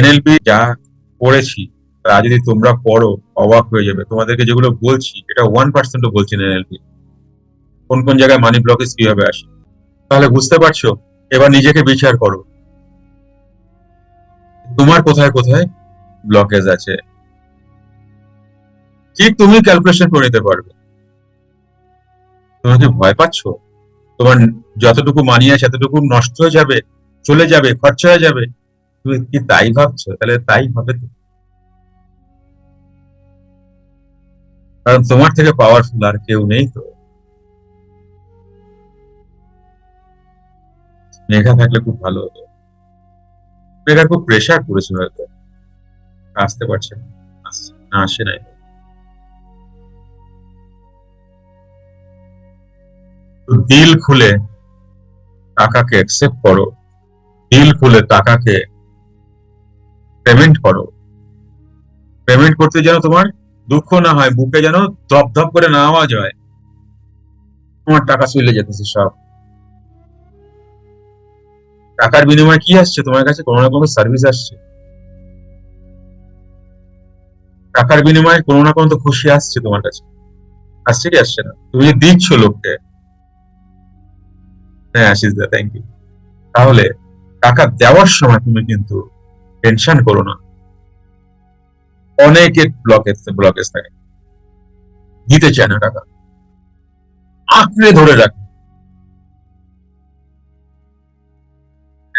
NLP যা পড়েছি তা যদি তোমরা পড়ো অবাক হয়ে যাবে। তোমাদেরকে যেগুলো বলছি, এটা ওয়ান পার্সেন্টও বলছি এনএলপি কোন কোন জায়গায় মানি ব্লকেজ কীভাবে আসে? তাহলে বুঝতে পারছ? এবার নিজেকে বিচার করো। তোমার কোথায় কোথায় ব্লকেজ আছে? ঠিক তুমি ক্যালকুলেশন করে নিতে পারবে। তুমি কি ভয় পাচ্ছ? তোমার যতটুকু মানি আছে, এতটুকু নষ্ট হয়ে যাবে, চলে যাবে, খরচা হয়ে যাবে। তুমি কি তাই ভাবছ? তাহলে তাই হবে তো। কারণ তোমার থেকে পাওয়ারফুল আর কেউ নেই তো। মেঘা থাকলে খুব ভালো হতো। মেঘার খুব প্রেশার পড়েছিল হয়তো। আসতে পারছে না। আসে নাই। দিল খুলে টাকাকে অ্যাকসেপ্ট করো। দিল খুলে টাকাকে পেমেন্ট করো। পেমেন্ট করতে যেন তোমার দুঃখ না হয়, বুকে যেন ধপ ধপ করে না আওয়াজ হয়, তোমার টাকা চলে যেতেছে সব। টাকার বিনিময়ে কি আসছে? তোমার কাছে কোনো না কোনো সার্ভিস আসছে। টাকার বিনিময়ে কোনো না কোনো তো খুশি আসছে তোমার কাছে। আসছে কি আসছে না? তুমি যে দিচ্ছ লোককে। হ্যাঁ আশিস দা থ্যাংক ইউ তাহলে টাকা দেওয়ার সময় তুমি কিন্তু টেনশন করো না। অনেকের ব্লকেজ ব্লকেজ থাকে। দিতে চায় না টাকা। আঁকড়ে ধরে রাখে।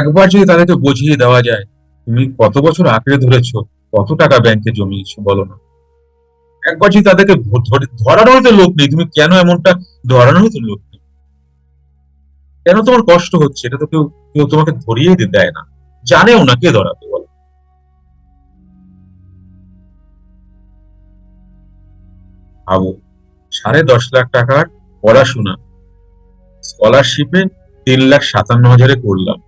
একবার যদি তাদেরকে বুঝিয়ে দেওয়া যায়, তুমি কত বছর আঁকড়ে ধরেছো? কত টাকা ব্যাংকে জমিয়েছো? বলো না। একবার যদি তাদেরকে ধরানোর তো লোক নেই। তুমি কেন এমনটা ধরানোর তো লোক নেই? কেন তোমার কষ্ট হচ্ছে? এটা তো কেউ কেউ তোমাকে ধরিয়ে দেয় না। জানেও না কে ধরাবে। ভাবো সাড়ে দশ লাখ টাকার পড়াশোনা। স্কলারশিপে তিন লাখ সাতান্ন হাজারে করলাম।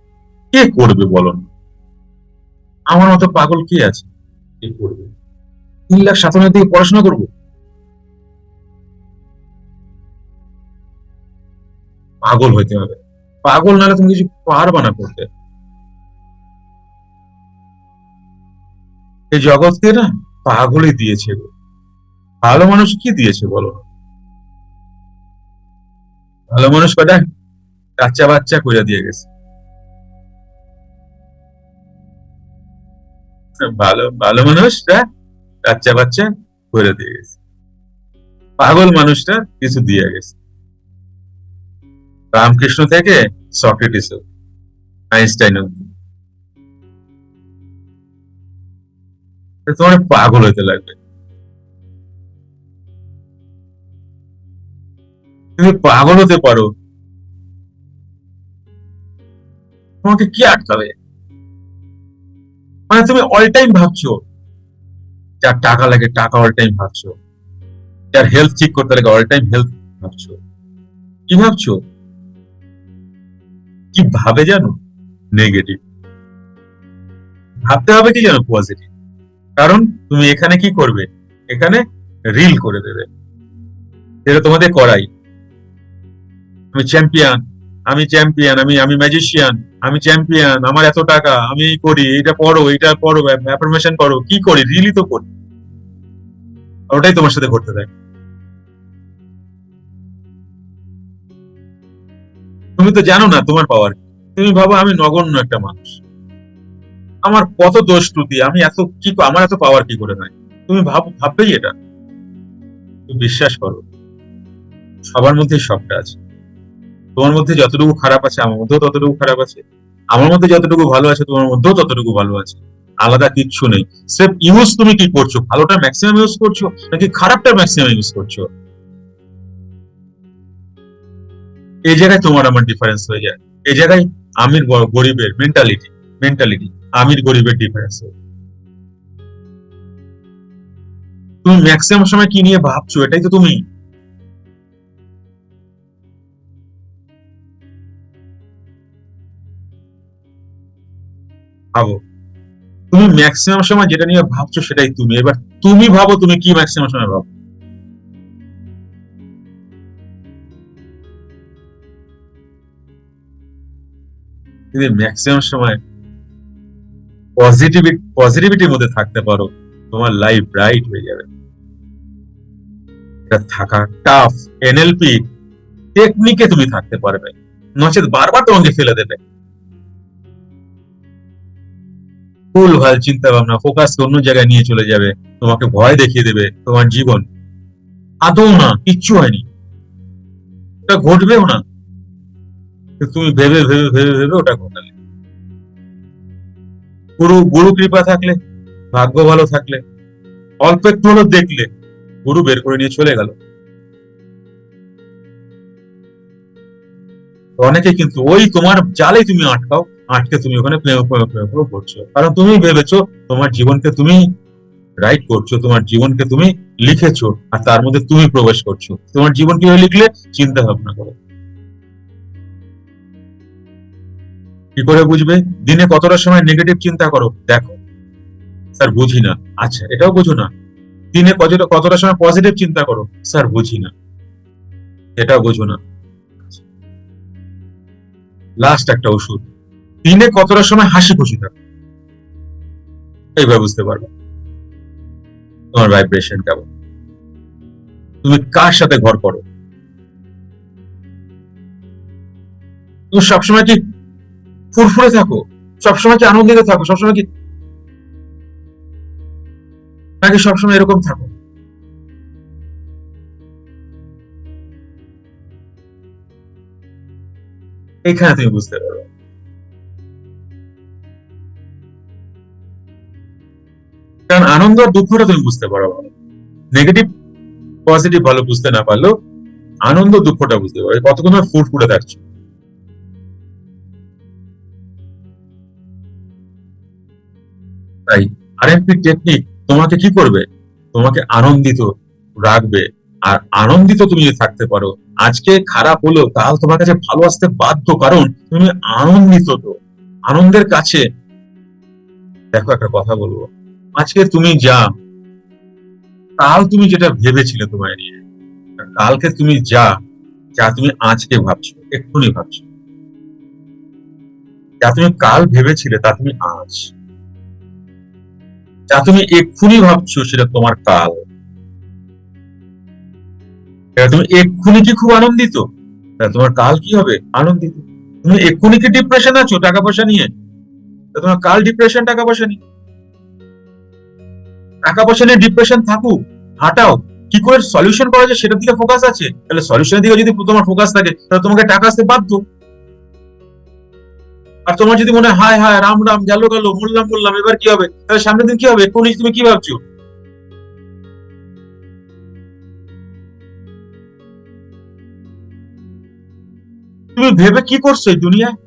কে করবে বলো না? আমার মতো পাগল কে আছে? কে করবে? তিন লাখ সাতান্ন দিয়ে পড়াশোনা করব? পাগল হইতে হবে। পাগল নাহলে তুমি কিছু পারবা না করতে। এই জগৎকে না পাগলই দিয়েছে গো। ভালো মানুষ কি দিয়েছে বলো? ভালো মানুষ কটা বাচ্চা বাচ্চা কইরা দিয়ে গেছে। ভালো ভালো মানুষটা বাচ্চা বাচ্চা করে দিয়ে গেছে। পাগল মানুষটা কিছু দিয়ে গেছে। রামকৃষ্ণ থেকে সক্রেটিস আইনস্টাইন। তোমার পাগল হইতে লাগবে। তুমি পাগল হতে পারো। তোমাকে কি আটকাবে মানে তুমি অল টাইম ভাবছ, যার টাকা লাগে টাকা অল টাইম ভাবছ, যার হেলথ ঠিক করতে লাগে অল টাইম হেলথ ভাবছ। কি ভাবছ? কি ভাবে জানো? নেগেটিভ ভাবতে হবে কি জানো? পজিটিভ কারণ তুমি এখানে কি করবে? এখানে রিল করে দেবে। যেটা তোমাদের করাই। আমি চ্যাম্পিয়ন আমি চ্যাম্পিয়ন আমি আমি ম্যাজিশিয়ান আমি চ্যাম্পিয়ন আমার এত টাকা, আমি করি এটা পড়ো এটা পড়ো অ্যাফার্মেশন করো, কি করি? রিলই তো করি। ওটাই তোমার সাথে ঘটতে থাকে। তুমি তো জানো না তোমার পাওয়ার তুমি ভাবো আমি নগণ্য একটা মানুষ। আমার কত দোষ ত্রুটি, আমি এত কি, আমার এত পাওয়ার কি করে নাই তুমি ভাব, ভাববেই এটা। তুমি বিশ্বাস করো। সবার মধ্যেই সবটা আছে। তোমার মধ্যে যতটুকু খারাপ আছে আমার মধ্যেও ততটুকু খারাপ আছে। আমার মধ্যে যতটুকু ভালো আছে, তোমার মধ্যেও ততটুকু ভালো আছে। আলাদা কিচ্ছু নেই। সেফ ইউজ তুমি কি করছ? ভালোটা ম্যাক্সিমাম ইউজ করছ, নাকি খারাপটা ম্যাক্সিমাম ইউজ করছ? এই জায়গায় তোমার আমার ডিফারেন্স হয়ে যায়। এই জায়গায় আমির গরিবের মেন্টালিটি মেন্টালিটি আমির গরিবের ডিফারেন্স হয়ে তুমি ম্যাক্সিমাম সময় কি নিয়ে ভাবছ? এটাই তো তুমি। ভাবো। তুমি ম্যাক্সিমাম সময় যেটা নিয়ে ভাবছ সেটাই তুমি। এবার তুমি ভাবো তুমি কি ম্যাক্সিমাম সময় ভাবো। কিন্তু ম্যাক্সিমাম সময় পজিটিভিটি পজিটিভিটির মধ্যে থাকতে পারো, তোমার লাইফ ব্রাইট হয়ে যাবে। এটা থাকা টাফ এনএলপি টেকনিকে তুমি থাকতে পারবে। নচেত বারবার তোমাকে ফেলে দেবে। ভুল ভালো চিন্তা ভাবনা ফোকাস অন্য জায়গায় নিয়ে চলে যাবে, তোমাকে ভয় দেখিয়ে দেবে তোমার জীবন। আদৌ না, কিচ্ছু হয়নি। ওটা ঘটবেও না। তুমি ভেবে ভেবে ভেবে ভেবে ওটা ঘটালে। গুরু গুরু কৃপা থাকলে, ভাগ্য ভালো থাকলে, অল্প একটু হলো দেখলে, গুরু বের করে নিয়ে চলে গেল। অনেকে কিন্তু ওই তোমার জালে তুমি আটকাও। আটকে তুমি ওখানে প্রেম করছ। কারণ তুমি ভেবেছো, তোমার জীবনকে তুমি রাইট করছ, তোমার জীবনকে তুমি লিখেছো, আর তার মধ্যে তুমি প্রবেশ করছ। তোমার জীবন কীভাবে লিখলে? চিন্তা ভাবনা করো। কি করে বুঝবে? দিনে কতটা সময় নেগেটিভ চিন্তা করো? দেখো। স্যার, বুঝি না। আচ্ছা এটাও বুঝো না। দিনে কতটা কতটা সময় পজিটিভ চিন্তা করো? স্যার, বুঝি না। এটাও বুঝো না। লাস্ট একটা ওষুধ। দিনে কতটা সময় হাসি খুশি থাকো? এইবার বুঝতে পারবে। তোমার ভাইব্রেশন কেমন? তুমি কার সাথে ঘর করো? তুমি সবসময় কি ফুরফুরে থাকো? সবসময় কি আনন্দিত থাকো? সবসময় কি নাকি সবসময় এরকম থাকো? এখানে তুমি বুঝতে পারবে। কারণ আনন্দ আর দুঃখটা তুমি বুঝতে পারো ভালো নেগেটিভ পজিটিভ ভালো বুঝতে না পারলেও আনন্দ, দুঃখটা বুঝতে পারো। কতক্ষণ ফুট ফুটে থাকছো? তাই আরএমপি টেকনিক তোমাকে কি করবে? তোমাকে আনন্দিত রাখবে। আর আনন্দিত তুমি যদি থাকতে পারো, আজকে খারাপ হলো কাল তোমার কাছে ভালো আসতে বাধ্য, কারণ তুমি আনন্দিত তো। আনন্দের কাছে, দেখো একটা কথা বলব। আজকে তুমি যা, কাল তুমি যেটা ভেবেছিলে তোমায় নিয়ে কালকে তুমি যা যা তুমি আজকে ভাবছ, এক্ষুনি ভাবছ। যা তুমি কাল ভেবেছিলে, তা তুমি আজ। যা তুমি এক্ষুনি ভাবছ, সেটা তোমার কাল। তুমি এক্ষুনি কি খুব আনন্দিত? তোমার কাল কি হবে? আনন্দিত। তুমি এক্ষুনি কি ডিপ্রেশন আছো, টাকা পয়সা নিয়ে? তোমার কাল ডিপ্রেশন টাকা পয়সা নিয়ে? টাকা পয়সা নিয়ে ডিপ্রেশন থাকুক, হাঁটাও, কি করে সলিউশন করা যায় সেটার দিকে ফোকাস আছে? তাহলে সলিউশনের দিকে যদি তোমার ফোকাস থাকে, তাহলে তোমাকে টাকা আসতে বাধ্য। আর তোমার যদি মনে হয়, হায় রাম রাম, গেল গেল বললাম বললাম এবার কি হবে? তাহলে সামনের দিন কি হবে? এক্ষুনি তুমি কি ভাবছ? তুমি ভেবে কি করছ এই দুনিয়ায়?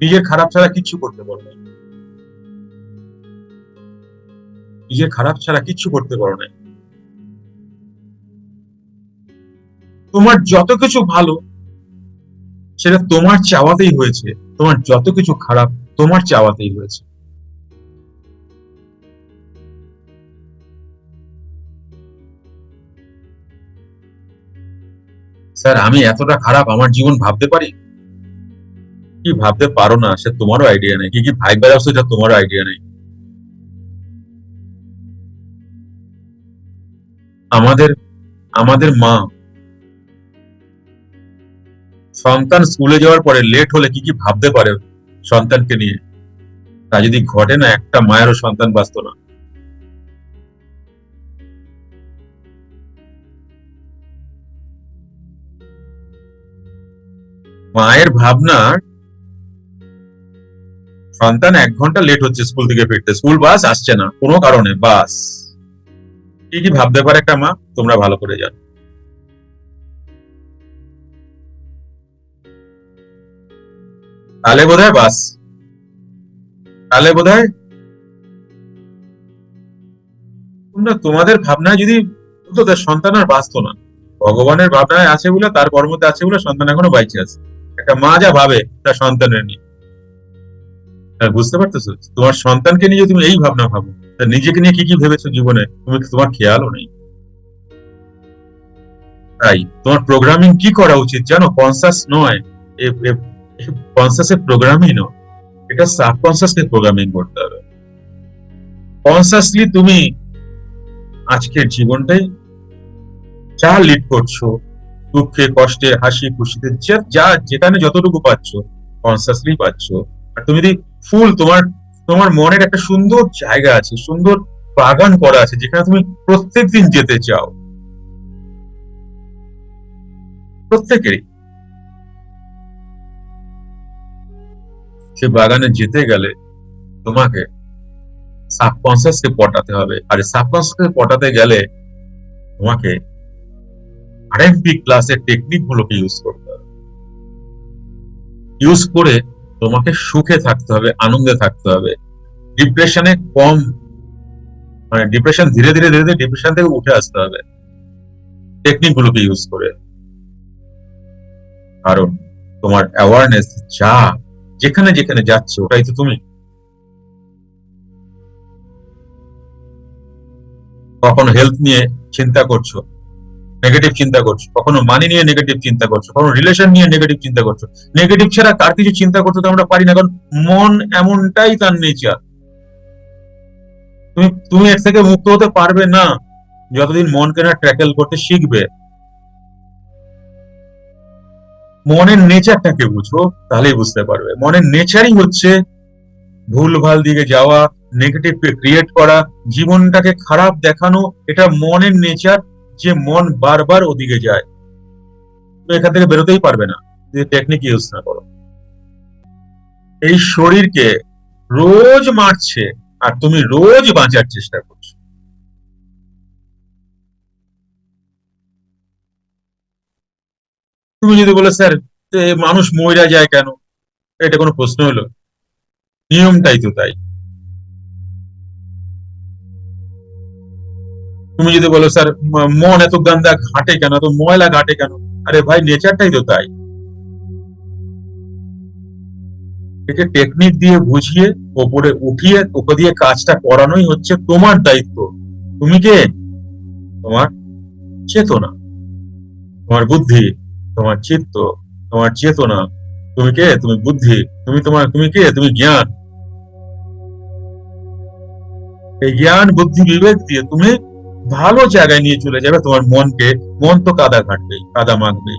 নিজের খারাপ ছাড়া কিছু করতে পারো নিজের খারাপ ছাড়া কিচ্ছু করতে পারো না। তোমার যত কিছু ভালো, সেটা তোমার চাওয়াতেই হয়েছে। তোমার যত কিছু খারাপ, তোমার চাওয়াতেই হয়েছে। স্যার, আমি এতটা খারাপ আমার জীবন ভাবতে পারি? কি ভাবতে পারো না, সে তোমারও আইডিয়া নেই। কি কি ভাইবার আসছে তোমারও আইডিয়া নেই। আমাদের আমাদের মা। সন্তান স্কুলে যাওয়ার পরে লেট হলে কি কি ভাবতে পারে সন্তানকে নিয়ে? তা যদি ঘটে না, একটা মায়েরও সন্তান বাঁচত না। মায়ের ভাবনার সন্তান এক ঘণ্টা লেট হচ্ছে স্কুল থেকে ফিরতে। স্কুল বাস আসছে না, কোনো কারণে বাস কি কি ভাবতে পারে একটা মা, তোমরা ভালো করে জানো। তাহলে বোধ হয় বাস। তাহলে বোধ হয় তোমরা তোমাদের ভাবনায় যদি সন্তান আর বাঁচতো না, ভগবানের ভাবনায় আছে বলে, তার কর্মতে আছে বলে সন্তান এখনও বাইচে আছে। একটা মা যা ভাবে তার সন্তানের নিয়ে। বুঝতে পারতেছো? তোমার সন্তানকে নিয়ে তুমি এই ভাবনা ভাবো তা নিজেকে নিয়ে কি কি ভেবেছো জীবনে? তুমি তোমার খেয়ালও নেই। তাই তোমার প্রোগ্রামিং কি করা উচিত জানো? কনসাস নয়। কনসাসে প্রোগ্রামই নয়। এটা সাবকনসিয়াসলি প্রোগ্রামিং করতে হবে। কনসিয়াসলি তুমি আজকের জীবনটাই যা লিড করছ, দুঃখে, কষ্টে, হাসি, খুশিতে, যা যেখানে যতটুকু পাচ্ছ কনসাসলি পাচ্ছ। আর তুমি যদি ফুল তোমার তোমার মনের একটা সুন্দর জায়গা আছে, সুন্দর বাগান করা আছে, যেখানে তুমি প্রত্যেকদিন যেতে চাও। প্রত্যেকেরই। সে বাগানে যেতে গেলে তোমাকে সাবকনসিয়াস কে পটাতে হবে। আর সাবকনসিয়াস কে পটাতে গেলে তোমাকে আরএমপি ক্লাসের টেকনিক গুলোকে ইউজ করতে হবে। ইউজ করে তোমাকে সুখে থাকতে হবে, আনন্দে থাকতে হবে। ডিপ্রেশনে কম মানে ডিপ্রেশন ধীরে ধীরে ধীরে ধীরে ডিপ্রেশন থেকে উঠে আসতে হবে। টেকনিক গুলোকে ইউজ করে। কারণ তোমার অ্যাওয়ারনেস যা, যেখানে যেখানে যাচ্ছে, ওটাই তো তুমি। কখনো হেলথ নিয়ে চিন্তা করছ নেগেটিভ চিন্তা করছ। কখনো মানি নিয়ে নেগেটিভ চিন্তা করছ, কখনো রিলেশন নিয়ে নেগেটিভ চিন্তা করছ। নেগেটিভ ছাড়া কার কিছু চিন্তা করতে তো আমরা পারি না, কারণ মন এমনটাই তার নেচার তুমি তুমি এর থেকে মুক্ত হতে পারবে না। যতদিন মনকে না ট্র্যাকেল করতে শিখবে। মনের নেচারটাকে বুঝো তাহলেই বুঝতে পারবে। মনের নেচারই হচ্ছে ভুলভাল দিকে যাওয়া নেগেটিভকে ক্রিয়েট করা, জীবনটাকে খারাপ দেখানো, এটা মনের নেচার যে মন বারবার ওদিকে যায় তুমি এখান থেকে বেরোতেই পারবে না। যদি টেকনিক ইউজ না করো। এই শরীরকে রোজ মারছে আর তুমি রোজ বাঁচার চেষ্টা করছ। তুমি যদি বলে, স্যার মানুষ মইরা যায় কেন? এটা কোনো প্রশ্ন হলো নিয়মটাই তো তাই। তুমি যদি বলো, স্যার মন এত গান্দা ঘাটে কেন? এত ময়লা ঘাটে কেন? আরে ভাই নেচারটাই তো তাই। একে টেকনিক দিয়ে বুঝিয়ে, ওপরে উঠিয়ে ওকে দিয়ে কাজটা করানোই হচ্ছে তোমার দায়িত্ব। তুমি কে? তোমার চেতনা। তোমার বুদ্ধি, তোমার চিত্ত, তোমার চেতনা। তুমি কে? তুমি বুদ্ধি। তুমি তোমার, তুমি কে? তুমি জ্ঞান। এই জ্ঞান, বুদ্ধি, বিবেক দিয়ে তুমি ভালো জায়গায় নিয়ে চলে যাবে তোমার মনকে মন তো কাদা ঘাটবেই কাদা মাখবেই